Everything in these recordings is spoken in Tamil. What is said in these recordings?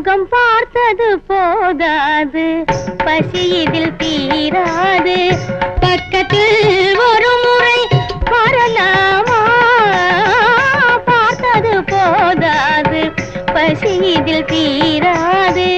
முகம் பார்த்தது போதாது. பசி இதில் தீராது. பக்கத்தில் ஒரு முறை வரலாமா பார்த்தது போதாது. பசி இதில் தீராது.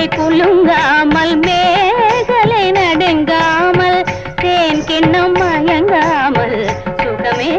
மலை குலுங்காமல் மேகலை நடுங்காமல் தேன் கிண்ணம் மயங்காமல் சுகமே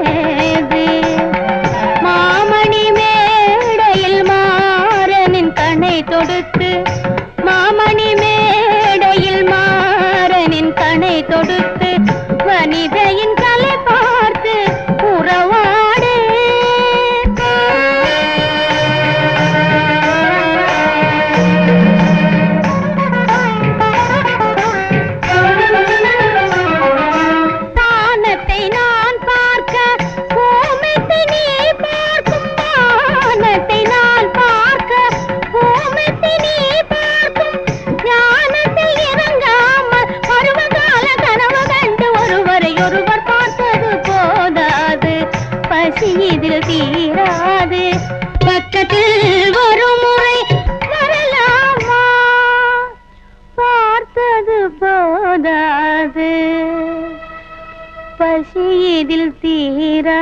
கூடாது பக்கத்தில் ஒரு முறை வரலாமா? பார்த்தது போதாது. பசி இதில் தீரா